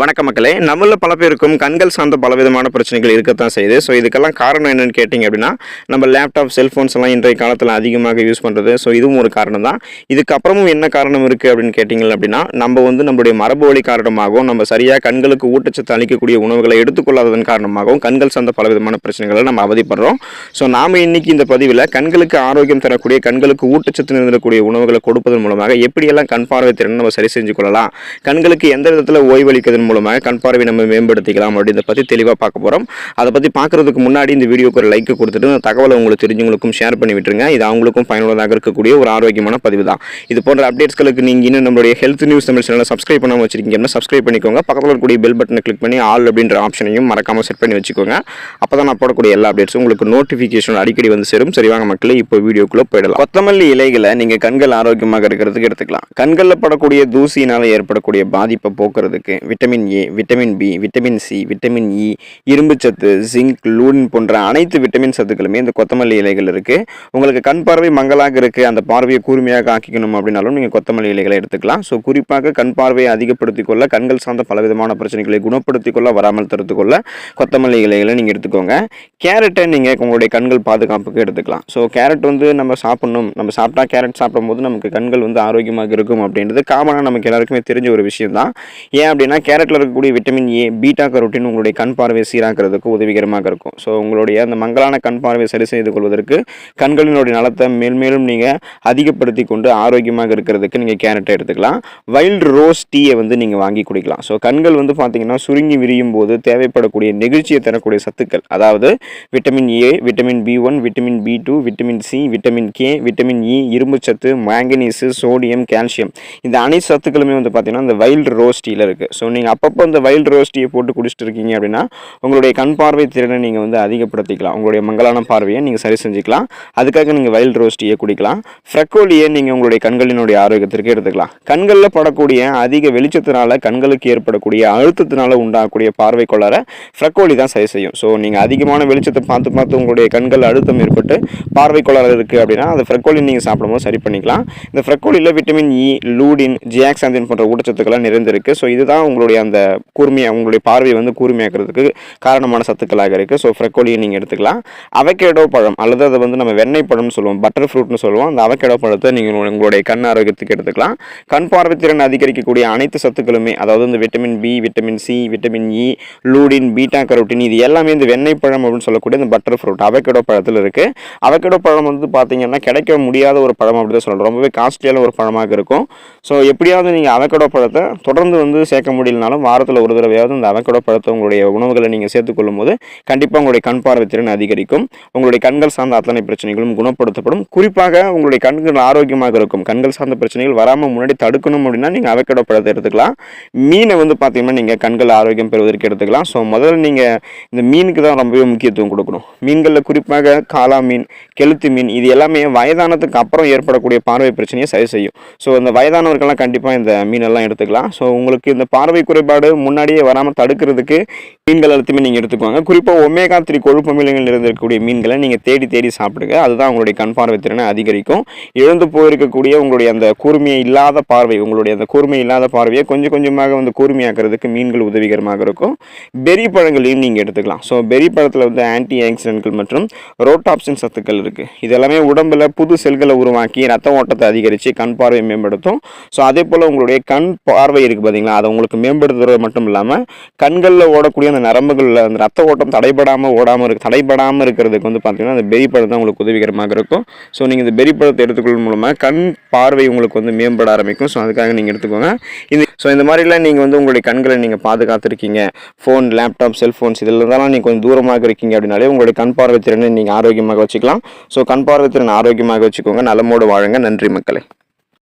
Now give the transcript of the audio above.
வணக்க மக்களே. நம்மள பல பேருக்கும் கண்கள் சார்ந்த பலவிதமான பிரச்சனைகள் இருக்கத்தான் செய்யுது. ஸோ இதுக்கெல்லாம் காரணம் என்னன்னு கேட்டிங்க அப்படின்னா நம்ம லேப்டாப் செல்ஃபோன்ஸ் எல்லாம் இன்றைய காலத்தில் அதிகமாக யூஸ் பண்ணுறது ஸோ இதுவும் ஒரு காரணம் தான் இதுக்கப்புறமும் என்ன காரணம் இருக்குது அப்படின்னு கேட்டிங்க அப்படின்னா நம்ம வந்து நம்மளுடைய மரபு வழி காரணமாகவும் நம்ம சரியாக கண்களுக்கு ஊட்டச்சத்து அளிக்கக்கூடிய உணவுகளை எடுத்துக்கொள்ளாததன் காரணமாகவும் கண்கள் சார்ந்த பலவிதமான பிரச்சனைகளை நம்ம அவதிப்படுறோம். ஸோ நாம் இன்னைக்கு இந்த பதிவில் கண்களுக்கு ஆரோக்கியம் தரக்கூடிய கண்களுக்கு ஊட்டச்சத்து நிறைந்தக்கூடிய உணவுகளை கொடுப்பதன் மூலமாக எப்படியெல்லாம் கண் பார்வை திறன் நம்ம சரி செஞ்சு கொள்ளலாம் கண்களுக்கு எந்த விதத்தில் ஓய்வளிக்கிறதன் மூலமாக கண் பார்வை நம்ம மேம்படுத்திக்கலாம் அப்படின்றத பற்றி தெளிவாக பார்க்க போகிறோம் அதை பற்றி பார்க்குறதுக்கு முன்னாடி இந்த வீடியோக்கு ஒரு லைக் கொடுத்துட்டு தகவலை உங்களுக்கு தெரிஞ்சவங்களுக்கும் ஷேர் பண்ணி விட்டுருங்க. இது அவங்களுக்கும் பயனுள்ளதாக இருக்கக்கூடிய ஒரு ஆரோக்கியமான பதிவு தான். இது போன்ற அப்டேட்ஸ்களுக்கு நீங்கள் இன்னும் நம்மளுடைய ஹெல்த் நியூஸ் தமிழ் சேனலை சப்ஸ்கிரைப் பண்ணாமல் வச்சிருக்கீங்கன்னா சப்ஸ்கிரைப் பண்ணிக்கோங்க. பக்கத்தில் இருக்கக்கூடிய பெல் பட்டனை கிளிக் பண்ணி ஆல் அப்படின்ற ஆப்ஷனையும் மறக்காமல் செட் பண்ணி வச்சுக்கோங்க. அப்போ தான் நான் போடக்கூடிய எல்லா அப்டேட்ஸும் உங்களுக்கு நோட்டிஃபிகேஷன் அடிக்கடி வந்து சேரும். சரிவாங்க மக்களே இப்போ வீடியோக்குள்ளே போயிடலாம். கொத்தமல்லி இலைகளை நீங்கள் கண்கள் ஆரோக்கியமாக இருக்கிறதுக்கு எடுத்துக்கலாம். கண்களில் படக்கூடிய தூசியினால் ஏற்படக்கூடிய பாதிப்பை போக்குறதுக்கு vitamin A vitamin B vitamin C vitamin E இரும்புச்சத்து ஜிங்க் லூடின் போன்ற அனைத்து விட்டமின் சத்துக்களுமே இந்த கொத்தமல்லி இலைகள் இருக்குது உங்களுக்கு கண் பார்வை மங்கலாக இருக்குது அந்த பார்வையை கூர்மையாக ஆக்கிக்கணும் அப்படின்னாலும் நீங்கள் கொத்தமல்லி இலைகளை எடுத்துக்கலாம். ஸோ குறிப்பாக கண் பார்வையை அதிகப்படுத்திக் கொள்ள கண்கள் சார்ந்த பலவிதமான பிரச்சனைகளை குணப்படுத்திக் கொள்ள வராமல் தடுத்துக்கொள்ள கொத்தமல்லி இலைகளை நீங்கள் எடுத்துக்கோங்க. கேரட்டை நீங்கள் உங்களுடைய கண்கள் பாதுகாப்புக்கு எடுத்துக்கலாம். ஸோ கேரட் வந்து நம்ம சாப்பிடணும். நம்ம சாப்பிட்டா கேரட் சாப்பிடும்போது நமக்கு கண்கள் வந்து ஆரோக்கியமாக இருக்கும் அப்படின்றது காமனாக நமக்கு எல்லாருக்குமே தெரிஞ்ச ஒரு விஷயம் தான் ஏன் அப்படின்னா கேரட் கேரட்டில் இருக்கக்கூடிய விட்டமின் ஏ பீட்டா கரோட்டின் உங்களுடைய கண் பார்வை சீராக்கிறதுக்கு உதவிகரமாக இருக்கும். ஸோ உங்களுடைய அந்த மங்கலான கண் பார்வை சரி செய்து கொள்வதற்கு கண்களினுடைய நலத்தை மேல்மேலும் நீங்கள் அதிகப்படுத்தி கொண்டு ஆரோக்கியமாக இருக்கிறதுக்கு நீங்கள் கேரட்டை எடுத்துக்கலாம். வைல்டு ரோஸ் டீயை வந்து நீங்கள் வாங்கி குடிக்கலாம். ஸோ கண்கள் வந்து பார்த்தீங்கன்னா சுருங்கி விரியும் போது தேவைப்படக்கூடிய நெகிழ்ச்சியை தரக்கூடிய சத்துக்கள். அதாவது vitamin A vitamin B one vitamin B two vitamin C vitamin K vitamin E இரும்புச்சத்து மேங்கனீஸு சோடியம் கால்சியம் இந்த அனைத்து சத்துக்களுமே வந்து பார்த்தீங்கன்னா இந்த வைல்டு ரோஸ் டீயில் இருக்குது ஸோ நீங்கள் அப்பப்போ இந்த வைல்டு ரோஸ் டீயை போட்டு குடிச்சிட்டு இருக்கீங்க அப்படின்னா உங்களுடைய கண் பார்வை திறனை நீங்கள் வந்து அதிகப்படுத்திக்கலாம். உங்களுடைய மங்களான பார்வையை நீங்கள் சரி செஞ்சுக்கலாம். அதுக்காக நீங்கள் வைல்டு ரோஸ் டீயை குடிக்கலாம். ஃப்ரெக்கோலியை நீங்கள் உங்களுடைய கண்களினுடைய ஆரோக்கியத்திற்கு எடுத்துக்கலாம். கண்களில் படக்கூடிய அதிக வெளிச்சத்தினால கண்களுக்கு ஏற்படக்கூடிய அழுத்தத்தினால உண்டாகக்கூடிய பார்வை கொள்ளற ஃப்ரெக்கோலி தான் சரி செய்யும். ஸோ நீங்கள் அதிகமான வெளிச்சத்தை பார்த்து பார்த்து உங்களுடைய கண்கள் அழுத்தம் ஏற்பட்டு பார்வை கொள்ளற இருக்குது அப்படின்னா அந்த ஃப்ரெக்கோலி நீங்கள் சாப்பிடும்போது சரி பண்ணிக்கலாம். இந்த ஃப்ரெக்கோலியில் விட்டமின் இ லூடின் ஜியாக்சாந்தின் போன்ற ஊட்டச்சத்துக்கள்லாம் நிறைந்திருக்கு. ஸோ இதுதான் உங்களுடைய அந்த கூர்மையை உங்களுடைய பார்வையை வந்து கூர்மையாக்குறதுக்கு காரணமான சத்துக்களாக இருக்குது ஸோ ஃப்ரெக்கோலியை நீங்கள் எடுத்துக்கலாம். அவகேடோ பழம் அல்லது அதை வந்து நம்ம வெண்ணெய் பழம்னு சொல்லுவோம் பட்டர் ஃப்ரூட்னு சொல்லுவோம் அந்த அவகேடோ பழத்தை நீங்கள் உங்களுடைய கண் ஆரோக்கியத்துக்கு எடுத்துக்கலாம். கண் பார்வை திறன் அதிகரிக்கக்கூடிய அனைத்து சத்துக்களுமே அதாவது இந்த vitamin B vitamin C vitamin E lutein beta carotene இது எல்லாமே இந்த வெண்ணெய் பழம் அப்படின்னு சொல்லக்கூடிய இந்த பட்டர் ஃப்ரூட் அவகேடோ பழத்தில் இருக்குது அவகேடோ பழம் வந்து பார்த்தீங்கன்னா கிடைக்க முடியாத ஒரு பழம் அப்படி தான் சொல்லணும். ரொம்பவே காஸ்ட்லியான ஒரு பழமாக இருக்கும். ஸோ எப்படியாவது நீங்கள் அவைக்கடோ பழத்தை தொடர்ந்து வந்து சேர்க்க இருந்தாலும் வாரத்தில் ஒரு தடவையாவது இந்த அவகேடோ பழத்தை உங்களுடைய உணவுகளை நீங்கள் சேர்த்துக்கொள்ளும் போது கண்டிப்பாக உங்களுடைய கண் பார்வை திறன் அதிகரிக்கும். உங்களுடைய கண்கள் சார்ந்த அத்தனை பிரச்சனைகளும் குணப்படுத்தப்படும். குறிப்பாக உங்களுடைய கண்கள் ஆரோக்கியமாக இருக்கும். கண்கள் சார்ந்த பிரச்சனைகள் வராமல் முன்னாடி தடுக்கணும் அப்படின்னா நீங்கள் அவகேடோ பழத்தை எடுத்துக்கலாம். மீனை வந்து பார்த்தீங்கன்னா நீங்கள் கண்கள் ஆரோக்கியம் பெறுவதற்கு எடுத்துக்கலாம். ஸோ முதல்ல நீங்கள் இந்த மீனுக்கு தான் ரொம்பவே முக்கியத்துவம் கொடுக்கணும். மீன்களில் குறிப்பாக காளா மீன் கெளுத்து மீன் இது எல்லாமே வயதானதுக்கு அப்புறம் ஏற்படக்கூடிய பார்வை பிரச்சனையை சரி செய்யும். ஸோ இந்த வயதானவர்கள்லாம் கண்டிப்பாக இந்த மீனெல்லாம் எடுத்துக்கலாம். ஸோ உங்களுக்கு இந்த பார்வை குறைபாடு முன்னாடியே வராமல் தடுக்கிறதுக்கு மீன்கள் எல்லாத்தையுமே நீங்கள் எடுத்துக்கோங்க. குறிப்பாக ஒமேகா த்ரீ கொழுப்பு மீன்கள் இருந்திருக்கக்கூடிய மீன்களை நீங்கள் தேடி தேடி சாப்பிடுங்க. அதுதான் உங்களுடைய கண் பார்வை திறனை அதிகரிக்கும். இழந்து போயிருக்கக்கூடிய உங்களுடைய அந்த கூர்மையை இல்லாத பார்வை உங்களுடைய அந்த கூர்மை இல்லாத பார்வையை கொஞ்சம் கொஞ்சமாக வந்து கூர்மையாக்குறதுக்கு மீன்கள் உதவிகரமாக இருக்கும். பெரி பழங்களையும் நீங்கள் எடுத்துக்கலாம். ஸோ பெரி பழத்தில் வந்து ஆன்டி ஆக்சிடென்ட்கள் மற்றும் ரோட்டாப்சின் சத்துக்கள் இருக்குது இதெல்லாமே உடம்புல புது செல்களை உருவாக்கி ரத்த ஓட்டத்தை அதிகரித்து கண் பார்வையை மேம்படுத்தும். ஸோ அதே போல் உங்களுடைய கண் பார்வை இருக்குது பார்த்தீங்களா அதை உங்களுக்கு மேம்படுத்த மேம்படுத்துறது மட்டும் இல்லாமல் கண்களில் ஓடக்கூடிய அந்த நரம்புகளில் அந்த ரத்த ஓட்டம் தடைபடாமல் ஓடாமல் இருக்கு தடைபடாமல் இருக்கிறதுக்கு வந்து பார்த்தீங்கன்னா அந்த பெரிப்பழம் தான் உங்களுக்கு உதவிகரமாக இருக்கும். ஸோ நீங்கள் இந்த பெரிப்பழத்தை எடுத்துக்கொள்ளும் மூலமாக கண் பார்வை உங்களுக்கு வந்து மேம்பட ஆரம்பிக்கும். ஸோ அதுக்காக நீங்கள் எடுத்துக்கோங்க. இது ஸோ இந்த மாதிரிலாம் நீங்கள் வந்து உங்களுடைய கண்களை நீங்கள் பாதுகாத்துருக்கீங்க. ஃபோன் லேப்டாப் செல்ஃபோன்ஸ் இதில் இருந்தாலும் நீங்கள் கொஞ்சம் தூரமாக இருக்கீங்க அப்படின்னாலே உங்களுடைய கண் பார்வை திறனை நீங்கள் ஆரோக்கியமாக வச்சுக்கலாம். ஸோ கண் பார்வை திறன் ஆரோக்கியமாக வச்சுக்கோங்க. நலமோடு வாழுங்க. நன்றி மக்களை.